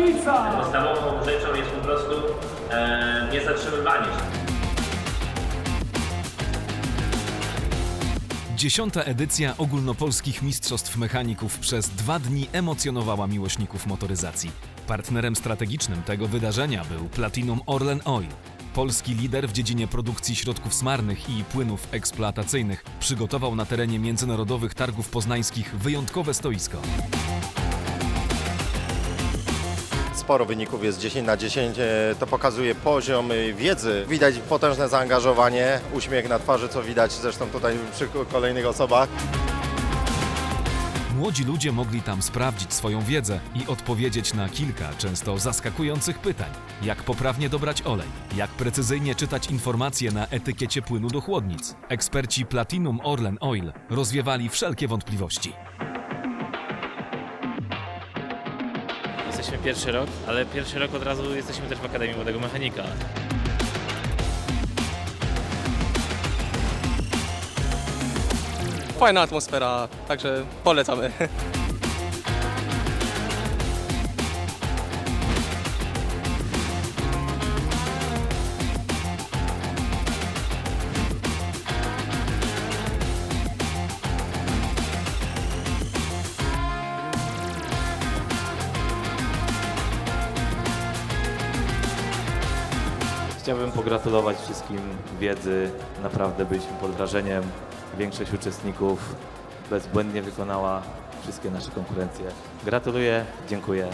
Trójca! Podstawową rzeczą jest po prostu e, niezatrzymywanie się. Dziesiąta edycja ogólnopolskich mistrzostw mechaników przez dwa dni emocjonowała miłośników motoryzacji. Partnerem strategicznym tego wydarzenia był Platinum Orlen Oil. Polski lider w dziedzinie produkcji środków smarnych i płynów eksploatacyjnych przygotował na terenie międzynarodowych targów poznańskich wyjątkowe stoisko. Sporo wyników jest 10 na 10. e, To pokazuje poziom e, wiedzy. Widać potężne zaangażowanie, uśmiech na twarzy, co widać zresztą tutaj przy kolejnych osobach. Młodzi ludzie mogli tam sprawdzić swoją wiedzę i odpowiedzieć na kilka często zaskakujących pytań. Jak poprawnie dobrać olej? Jak precyzyjnie czytać informacje na etykiecie płynu do chłodnic? Eksperci Platinum Orlen Oil rozwiewali wszelkie wątpliwości. Jesteśmy pierwszy rok, ale pierwszy rok od razu jesteśmy też w Akademii Młodego Mechanika. Fajna atmosfera, także polecamy. Chciałbym pogratulować wszystkim wiedzy. Naprawdę byliśmy pod wrażeniem. Większość uczestników bezbłędnie wykonała wszystkie nasze konkurencje. Gratuluję, dziękuję.